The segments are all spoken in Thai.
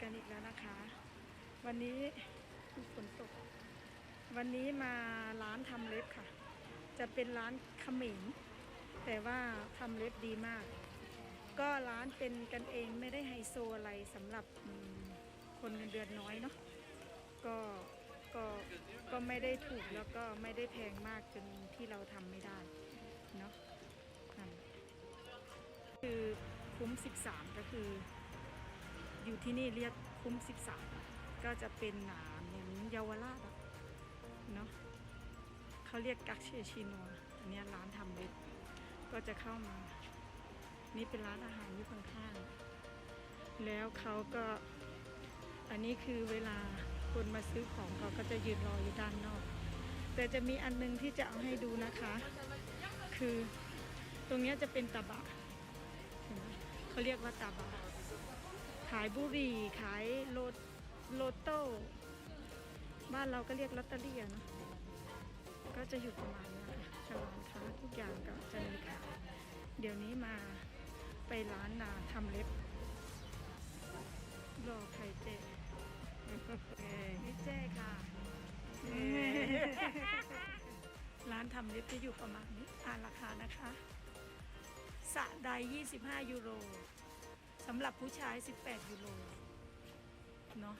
กันอีกแล้วนะคะ วันนี้ฝนตก วันนี้มาร้านทำเล็บค่ะ จะเป็นร้านเขมิงแต่ว่าทำเล็บดีมาก ก็ร้านเป็นกันเองไม่ได้ไฮโซอะไรสำหรับคนเงินเดือนน้อยเนาะก็ก็ก็ไม่ได้ถูกแล้วก็ไม่ได้แพงมากจนที่เราทำไม่ได้ เนาะนั่นคือคุ้ม 13 ก็คือ อยู่ที่นี่เรียกคุ้ม 13 ก็จะเป็นหนามเหมือนเยาวราชเนาะเขาเรียกกักเชชิโนอันนี้ร้านทำเล็บก็จะเข้ามา นี่เป็นร้านอาหารอยู่ข้างๆแล้วเขาก็อันนี้คือเวลาคนมาซื้อของเขาก็จะยืนรออยู่ด้านนอก แต่จะมีอันนึงที่จะเอาให้ดูนะคะ คือ ตรงเนี้ยจะเป็นตาบะเห็นไหมเขาเรียกว่าตาบะขายบุหรี่ขายโลโลโต้บ้านเราก็เรียกลอตเตอรี่อะเนอะก็จะอยู่ประมาณนี้ค่ะร้านค้าทุกอย่างก็จะมีขายเดี๋ยวนี้มาไปร้านนาทำเล็บรอใครเจ๊นี่เจ๊ค่ะ ร้านทำเล็บจะอยู่ประมาณนี้อ่านราคานะคะสะใด 25 ยูโรสำหรับผู้ชาย 18 ยูโรเนาะ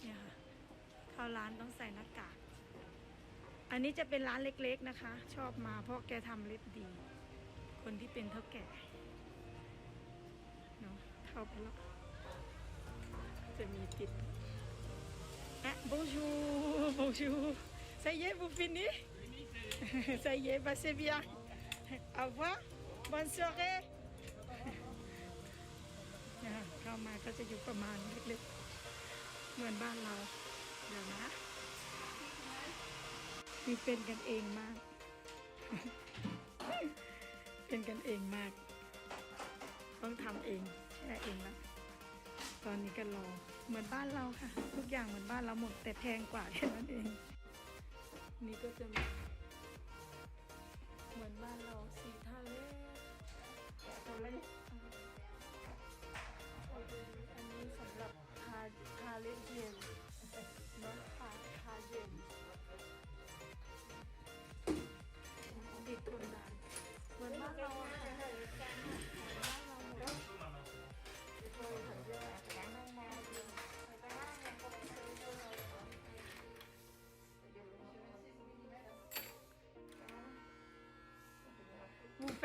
เนี่ยค่ะเข้าร้านต้องใส่หน้ากาก อันนี้จะเป็นร้านเล็กๆนะคะ ชอบมาเพราะแกทำเล็บดี คนที่เป็นเท่าแก่เนาะเข้าไปแล้วจะมีติดแอะ bonjour bonjour ça y est vous finissez ça y est passez bien au revoir bonne soirée เนี่ยเข้ามาก็จะอยู่ประมาณเล็กๆ เหมือนบ้านเรา เดี๋ยวนะมีเป็นกันเองมาก เป็นกันเองมาก ต้องทำเองแค่เองละตอนนี้ก็รอเหมือนบ้านเราค่ะ ทุกอย่างเหมือนบ้านเราหมดแต่แพงกว่าแค่นั้นเอง นี่ก็จะมี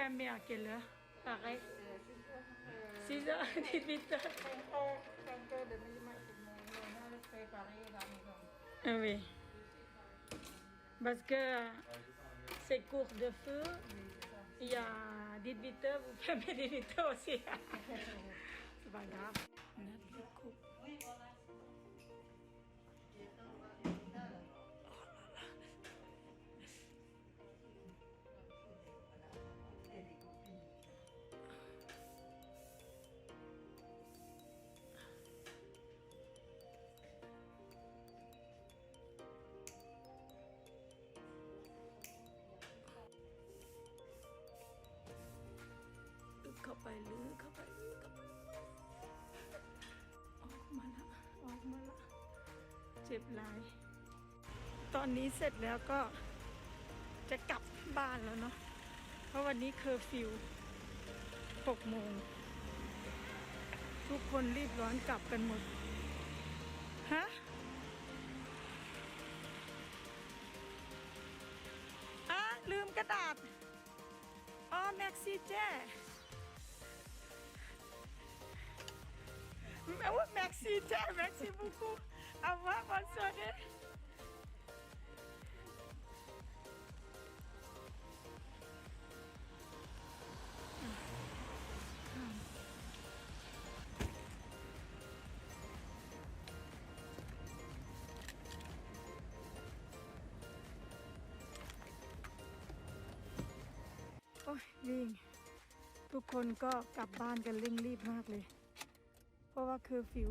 มูแฟมเมียเกลเลยปากไอ้ซีซ่าดิบิเตอร์ Tanto de mi matrimonio, no le preparé la maison. Ah oui. Parce que c'est court de feu. Il y a des bitters, vous fermez des bitters aussi. c'est pas grave. ลื้อเข้าไปลื้อเข้าไปออกมาละออกมาละเจ็บหลาย ตอนนี้เสร็จแล้วก็จะกลับบ้านแล้วเนาะเพราะวันนี้เคอร์ฟิวหกโมง ทุกคนรีบร้อนกลับกันหมด ฮะอะลืมกระดาษอ๋อแม็กซี่แจ้ tiens, merci beaucoup. Au revoir, bonne soirée. โอ้ยวิ่งทุกคนก็กลับบ้านกันเร่งรีบมากเลย เพราะว่าเคอฟิว